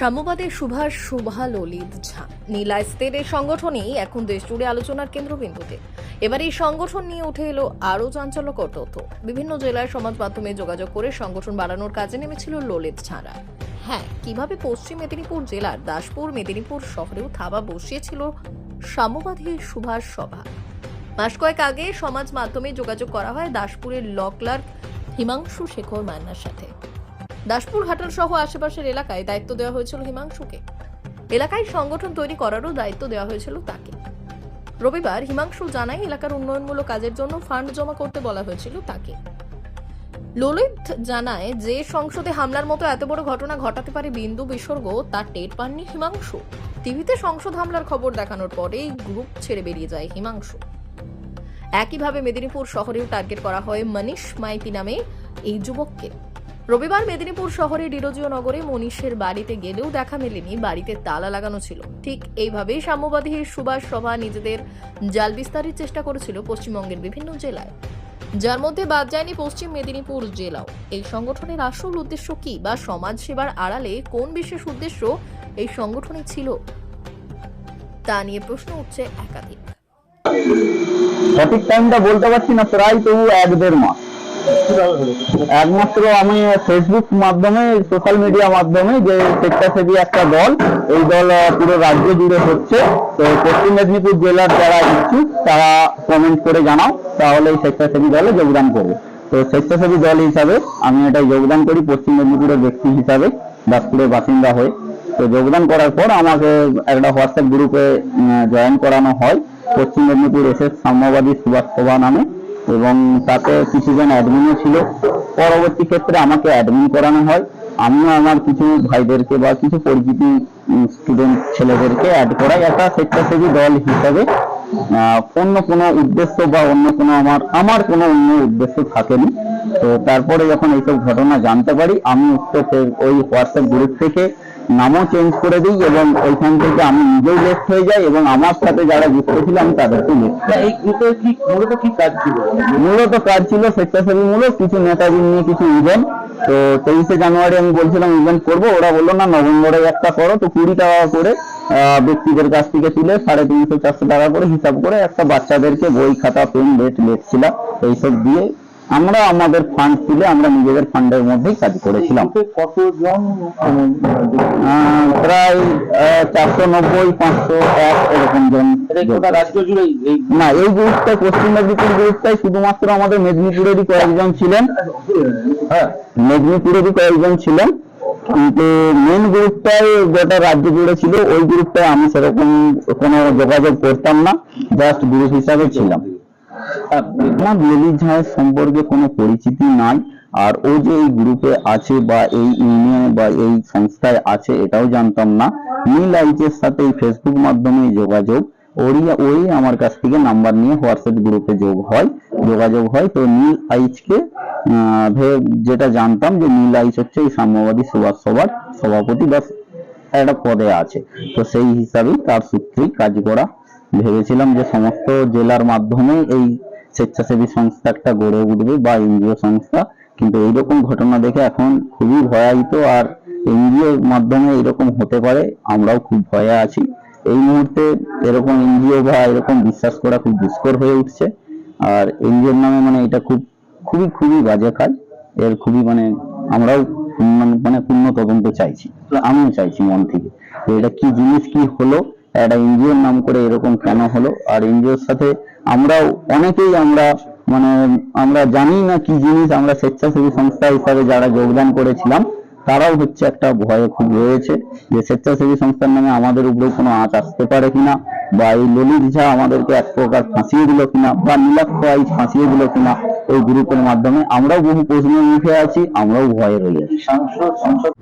সাম্যবাদের সুভাষ শোভা ললিত ঝা নীলাস্তের এই সংগঠনই এখন দেশ জুড়ে আলোচনার কেন্দ্রবিন্দুতে। এবার এই সংগঠন নিয়ে উঠে এলো আরও চাঞ্চল্যকর তথ্য। বিভিন্ন জেলায় সমাজ মাধ্যমে যোগাযোগ করে সংগঠন বাড়ানোর কাজে নেমেছিল ললিত ঝাড়া হ্যাঁ কীভাবে পশ্চিম মেদিনীপুর জেলার দাসপুর মেদিনীপুর শহরেও থাবা বসিয়েছিল সাম্যবাদী সুভাষ সভা। মাস কয়েক আগে সমাজ মাধ্যমে যোগাযোগ করা হয় দাসপুরের ল ক্লার্ক হিমাংশু শেখর মান্নার সাথে। দাসপুর ঘাটাল সহ আশেপাশের এলাকায় দায়িত্ব দেওয়া হয়েছিল হিমাংশুকে। এলাকায় সংগঠন তৈরি করারও দায়িত্ব দেওয়া হয়েছিল তাকে। রবিবার হিমাংশু জানায়, এলাকার উন্নয়নমূলক কাজের জন্য ফান্ড জমা করতে বলা হয়েছিল তাকে। ললিত জানায়, যে সংসদে হামলার মতো এত বড় ঘটনা ঘটাতে পারে বিন্দু বিসর্গ তার টের পাননি হিমাংশু। টিভিতে সংসদ হামলার খবর দেখানোর পরেই গ্রুপ ছেড়ে বেরিয়ে যায় হিমাংশু। একইভাবে মেদিনীপুর শহরেও টার্গেট করা হয় মনীষ মাইতি নামে এই যুবককে। রবিবার মেদিনীপুর শহরের ডিরোজিও নগরে মনীষের বাড়িতে গেলেও দেখা মেলেনি, বাড়িতে তালা লাগানো ছিল। ঠিক এইভাবেই সাম্যবাদী সুভাষ সভা নিজেদের জাল বিস্তারের চেষ্টা করেছিল পশ্চিমবঙ্গের বিভিন্ন জেলায়। যার মধ্যে বাদ যায়নি পশ্চিম মেদিনীপুর জেলাও। এই সংগঠনের আসল উদ্দেশ্য কি বা সমাজ সেবার আড়ালে কোন বিশেষ উদ্দেশ্য এই সংগঠনে ছিল? তা নিয়ে প্রশ্ন উঠছে একাধিক। সঠিক টাইমটা বলতে পারছি না, প্রায় তবু এক দেড় মাস। একমাত্র আমি ফেসবুক মাধ্যমে সোশ্যাল মিডিয়া মাধ্যমে যে স্বেচ্ছাসেবী একটা দল, এই দল পুরো রাজ্য জুড়ে হচ্ছে। তো পশ্চিম মেদিনীপুর জেলার যারা ইচ্ছুক, তারা কমেন্ট করে জানাও, তাহলে এই স্বেচ্ছাসেবী দলে যোগদান করবে। তো স্বেচ্ছাসেবী দল হিসাবে আমি এটা যোগদান করি, পশ্চিম মেদিনীপুরের ব্যক্তি হিসাবে, দাসপুরের বাসিন্দা হয়ে। তো যোগদান করার পর আমাকে একটা হোয়াটসঅ্যাপ গ্রুপে জয়েন করানো হয়। পশ্চিম মেদিনীপুর এস সাম্যবাদী সুভাষ সভা নামে। এবং তাতে কিছুজন অ্যাডমিনও ছিল। পরবর্তী ক্ষেত্রে আমাকে অ্যাডমিন করানো হয়। আমিও আমার কিছু ভাইদেরকে বা কিছু পরিচিতি স্টুডেন্ট ছেলেদেরকে অ্যাড করাই। একটা স্বেচ্ছাসেবী দল হিসাবে অন্য কোনো উদ্দেশ্য বা অন্য কোনো আমার আমার কোনো অন্য উদ্দেশ্য থাকেনি। তো তারপরে যখন এইসব ঘটনা জানতে পারি, আমি উক্ত ওই হোয়াটসঅ্যাপ গ্রুপ থেকে নামও চেঞ্জ করে দিই এবং ওইখান থেকে আমি নিজেও লেফট হয়ে যাই এবং আমার সাথে যারা যুক্ত ছিল আমি তাদেরকে লেফট এই গ্রুপে কি মূলত কি কাজ ছিল? মূলত কাজ ছিল স্বেচ্ছাসেবীমূলক কিছু নেতাজি নিয়ে কিছু ইভেন্ট তো তেইশে জানুয়ারি আমি বলছিলাম ইভেন্ট করব ওরা বলল না নভেম্বরে একটা করো তো কুড়ি টাকা করে আহ, ব্যক্তিদের কাছ থেকে তুলে সাড়ে তিনশো চারশো টাকা করে হিসাব করে একটা বাচ্চাদেরকে বই খাতা পেন লেট লেটছিল এইসব দিয়ে আমরা আমাদের ফান্ড তুলে আমরা নিজেদের ফান্ডের মধ্যেই কাজ করেছিলাম। কতজন প্রায় চারশো নব্বই পাঁচশো এক এরকম জন রাজ্য জুড়ে না এই গ্রুপটাই পশ্চিম মেদিনীপুর গ্রুপটাই শুধুমাত্র আমাদের মেদিনীপুরেরই কয়েকজন ছিলেন। হ্যাঁ। মেদিনীপুরেরই কয়েকজন ছিলেন। কিন্তু মেন গ্রুপটাই গোটা রাজ্য জুড়ে ছিল ওই গ্রুপটায় আমি সেরকম কোনো যোগাযোগ করতাম না জাস্ট গ্রুপ হিসাবে ছিলাম। ললিত ঝায়ের সম্পর্কে কোনো পরিচিতি নাই। আর ও যে এই গ্রুপে আছে বা এই ইউনিয়নে বা এই সংস্থায় আছে এটাও জানতাম না। নীল আইচের সাথে এই ফেসবুক মাধ্যমে যোগাযোগ। ওরই ওই আমার কাছ থেকে নাম্বার নিয়ে হোয়াটসঅ্যাপ গ্রুপে যোগ হয়, যোগাযোগ হয়। তো নীল আইচকে যেটা জানতাম যে নীল আইচ হচ্ছে এই সাম্যবাদী সুভাষ সভার সভাপতি বা একটা পদে আছে। তো সেই হিসাবেই তার সূত্রেই কাজ করা। ভেবেছিলাম যে সমস্ত জেলার মাধ্যমে এই স্বেচ্ছাসেবী সংস্থা একটা গড়ে উঠবে বা এনজিও সংস্থা। কিন্তু এইরকম ঘটনা দেখে এখন খুবই ভয়ায়িত আর এনজিওর মাধ্যমে এরকম হতে পারে, আমরাও খুব ভয়ে আছি। এই মুহূর্তে এরকম এনজিও বা এরকম বিশ্বাস করা খুব দুষ্কর হয়ে উঠছে। আর এনজিওর নামে মানে এটা খুব, খুবই খুবই বাজে কাজ। এর খুবই মানে আমরাও মানে পূর্ণ তদন্ত চাইছি। আমিও চাইছি মন থেকে এটা কি জিনিস, কি হলো একটা এনজিওর নাম করে এরকম কেন হলো? আর এনজিওর সাথে আমরাও অনেকেই আমরা মানে আমরা জানি না কি জিনিস, আমরা স্বেচ্ছাসেবী সংস্থা হিসাবে যারা যোগদান করেছিলাম, তারাও হচ্ছে একটা ভয়ে খুব রয়েছে যে স্বেচ্ছাসেবী সংস্থার নামে আমাদের উপরেও কোনো আঁচ আসতে পারে কিনা, বা এই ললিত ঝা আমাদেরকে এক প্রকার ফাঁসিয়ে দিল কিনা, বা নীলাক্ষ আইচ ফাঁসিয়ে দিল কিনা, এই গ্রুপের মাধ্যমে আমরাও বহু প্রশ্নের মুখে আছি, আমরাও ভয়ে রয়ে আছি। সাংসদ, সংসদ